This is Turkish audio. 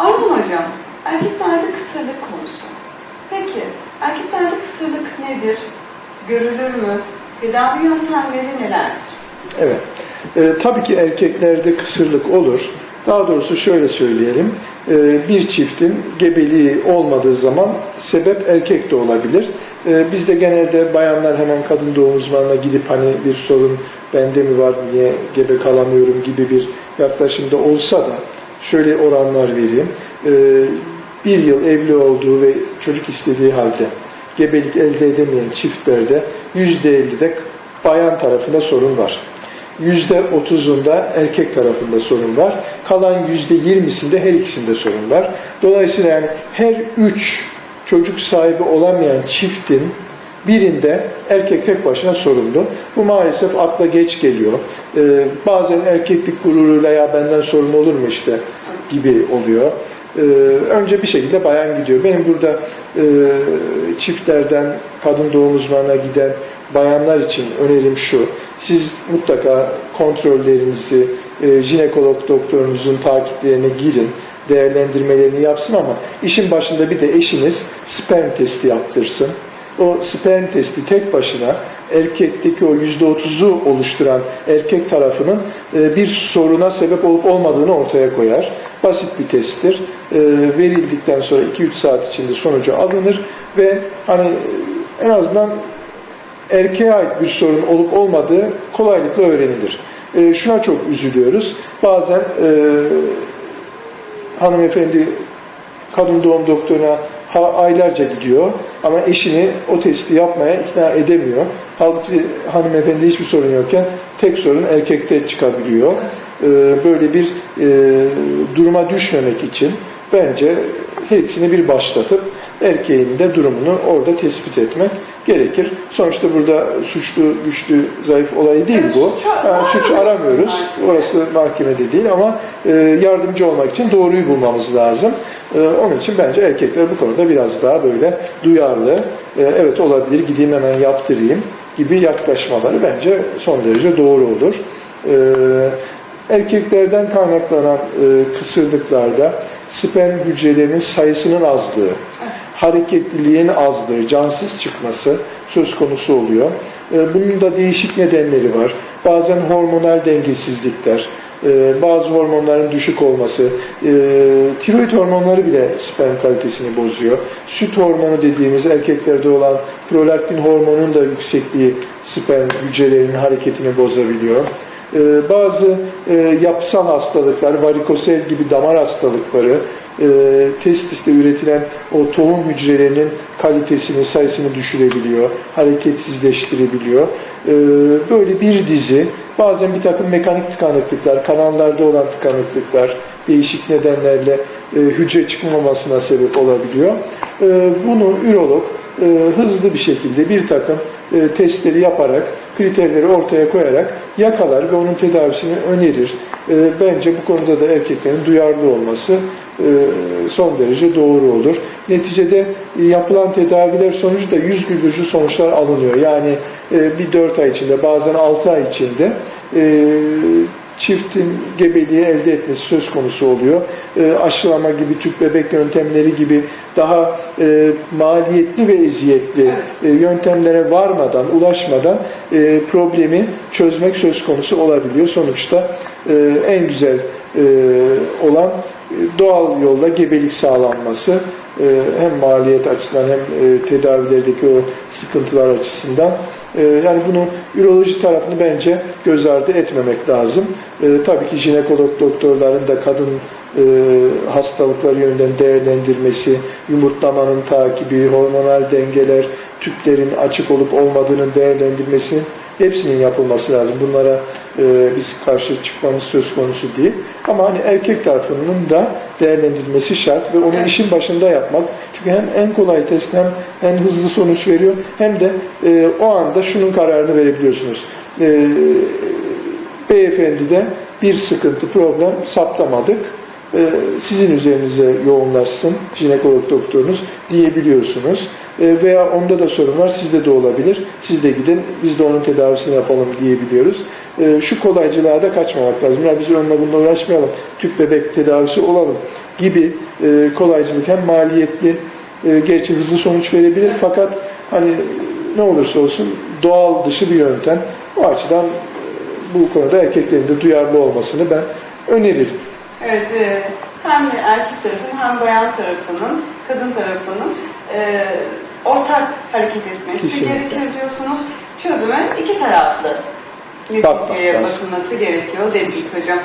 Ama hocam, erkeklerde kısırlık konusu. Peki, erkeklerde kısırlık nedir? Görülür mü? Tedavi yöntemleri nelerdir? Evet. Ee, tabii ki erkeklerde kısırlık olur. Daha doğrusu şöyle söyleyelim. Ee, bir çiftin gebeliği olmadığı zaman sebep erkek de olabilir. Ee, bizde genelde bayanlar hemen kadın doğum uzmanına gidip hani bir sorun bende mi var niye gebe kalamıyorum gibi bir yaklaşımda olsa da şöyle oranlar vereyim. Ee, bir yıl evli olduğu ve çocuk istediği halde gebelik elde edemeyen çiftlerde %50'de bayan tarafında sorun var. %30'unda erkek tarafında sorun var. Kalan %20'sinde her ikisinde sorun var. Dolayısıyla yani her üç çocuk sahibi olamayan çiftin birinde erkek tek başına sorumlu. Bu maalesef akla geç geliyor. Ee, bazen erkeklik gururuyla ya benden sorun olur mu işte gibi oluyor. Ee, önce bir şekilde bayan gidiyor. Benim burada e, çiftlerden kadın doğum uzmanına giden bayanlar için önerim şu. Siz mutlaka kontrollerinizi, e, jinekolog doktorunuzun takiplerine girin, değerlendirmelerini yapsın ama işin başında bir de eşiniz sperm testi yaptırsın. O sperm testi tek başına erkekteki o yüzde otuzu oluşturan erkek tarafının e, bir soruna sebep olup olmadığını ortaya koyar. Basit bir testtir. E, verildikten sonra 2-3 saat içinde sonucu alınır ve hani en azından erkeğe ait bir sorun olup olmadığı kolaylıkla öğrenilir. E, şuna çok üzülüyoruz. Bazen e, hanımefendi kadın doğum doktoruna aylarca gidiyor ama eşini o testi yapmaya ikna edemiyor. Halbuki hanımefendi hiçbir sorun yokken tek sorun erkekte çıkabiliyor. E, böyle bir e, duruma düşmemek için bence her ikisini bir başlatıp erkeğin de durumunu orada tespit etmek gerekir. Sonuçta burada suçlu, güçlü, zayıf olayı değil Evet, bu. suç Yani suç aramıyoruz mahkemede. Orası mahkemede değil ama e, yardımcı olmak için doğruyu bulmamız lazım. E, onun için bence erkekler bu konuda biraz daha böyle duyarlı. E, evet olabilir gideyim hemen yaptırayım gibi yaklaşmaları bence son derece doğru olur. E, erkeklerden kaynaklanan e, kısırlıklarda sperm hücrelerinin sayısının azlığı, hareketliliğin azlığı, cansız çıkması söz konusu oluyor. E, Bunun da değişik nedenleri var. Bazen hormonal dengesizlikler, e, bazı hormonların düşük olması, e, tiroid hormonları bile sperm kalitesini bozuyor. Süt hormonu dediğimiz erkeklerde olan prolaktin hormonun da yüksekliği sperm hücrelerinin hareketini bozabiliyor. Bazı yapısal hastalıklar, varikosel gibi damar hastalıkları, e, testiste üretilen o tohum hücrelerinin kalitesini, sayısını düşürebiliyor, hareketsizleştirebiliyor. E, böyle bir dizi, bazen bir takım mekanik tıkanıklıklar, kanallarda olan tıkanıklıklar, değişik nedenlerle e, hücre çıkmamasına sebep olabiliyor. E, bunu ürolog e, hızlı bir şekilde bir takım e, testleri yaparak, kriterleri ortaya koyarak yakalar ve onun tedavisini önerir. E, bence bu konuda da erkeklerin duyarlı olması son derece doğru olur. Neticede e, yapılan tedaviler sonucu da yüz güldürücü sonuçlar alınıyor. Yani e, bir 4 ay içinde bazen 6 ay içinde e, çiftin gebeliği elde etmesi söz konusu oluyor. E, aşılama gibi, tüp bebek yöntemleri gibi daha e, maliyetli ve eziyetli e, yöntemlere varmadan, ulaşmadan e, problemi çözmek söz konusu olabiliyor. Sonuçta e, en güzel e, olan e, doğal yolla gebelik sağlanması e, hem maliyet açısından hem e, tedavilerdeki o sıkıntılar açısından e, yani bunu üroloji tarafını bence göz ardı etmemek lazım. E, tabii ki jinekolog doktorların da kadın e, hastalıkları yönünden değerlendirmesi, yumurtlamanın takibi, hormonal dengeler, tüplerin açık olup olmadığının değerlendirmesi hepsinin yapılması lazım. Bunlara e, biz karşı çıkmamız söz konusu değil. Ama hani erkek tarafının da değerlendirilmesi şart ve onu Evet. işin başında yapmak. Çünkü hem en kolay test hem en hızlı sonuç veriyor hem de e, o anda şunun kararını verebiliyorsunuz. E, beyefendide bir sıkıntı, problem saptamadık. E, sizin üzerinize yoğunlaşsın jinekolog doktorunuz diyebiliyorsunuz. E, veya onda da sorun var, sizde de olabilir. Siz de gidin, biz de onun tedavisini yapalım diyebiliyoruz. E, şu kolaycılığa da kaçmamak lazım. Ya biz onunla bununla uğraşmayalım, tüp bebek tedavisi olalım. gibi e, kolaycılık hem maliyetli e, gerçi hızlı sonuç verebilir fakat hani ne olursa olsun doğal dışı bir yöntem. O açıdan e, bu konuda erkeklerin de duyarlı olmasını ben öneririm. Evet, e, hem erkek tarafın hem bayan tarafının, kadın tarafının e, ortak hareket etmesi Kesinlikle. gerekir diyorsunuz. Çözüme iki taraflı lazım. bakılması gerekiyor dedik hocam.